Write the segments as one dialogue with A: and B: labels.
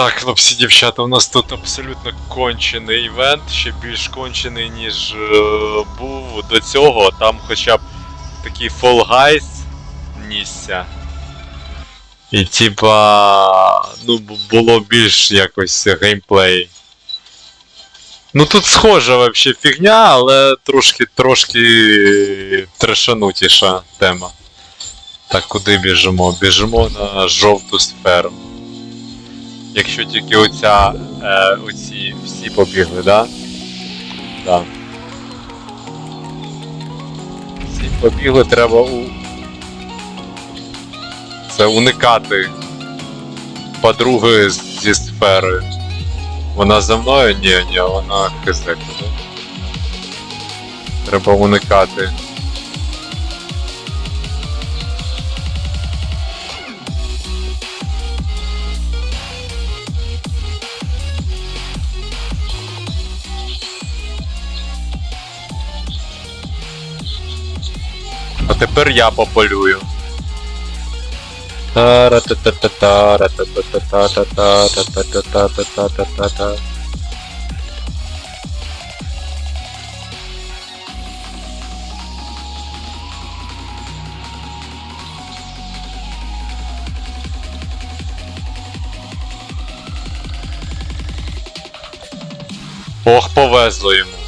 A: Так, хлопці, дівчата, у нас тут абсолютно кончений івент, ще більш кончений, ніж е, був до цього. Там хоча б такий Fall Guys нісся. І типа. Ну, було більш якось геймплей. Ну тут схожа вообще фігня, але трошки трошки трешанутіша тема. Так, куди біжимо? Біжимо на жовту сферу. Якщо тільки оця. Е, оці всі побігли, да? Да. Всі побігли, треба у. Це уникати подруги зі сферою. Вона за мною? Ні, ні, вона хз. Треба уникати. А тепер я пополюю. Ох, повезло йому.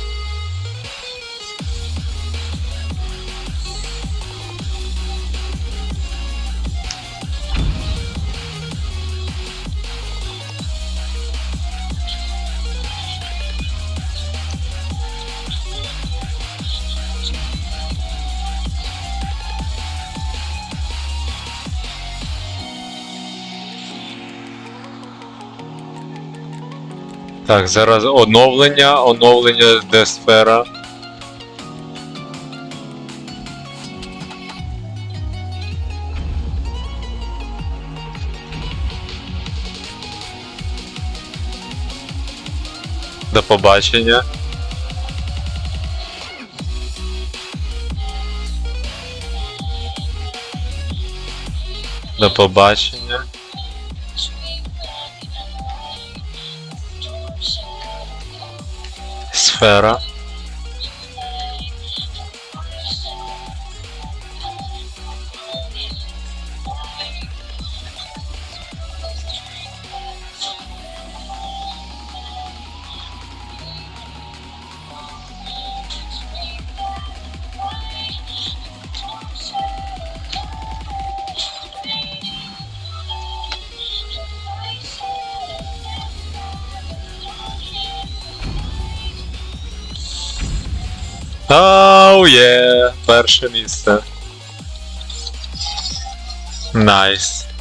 A: Так, зараз оновлення, оновлення де сфера. До побачення. До побачення. sfera Oh yeah, перше місце. Найс. Nice.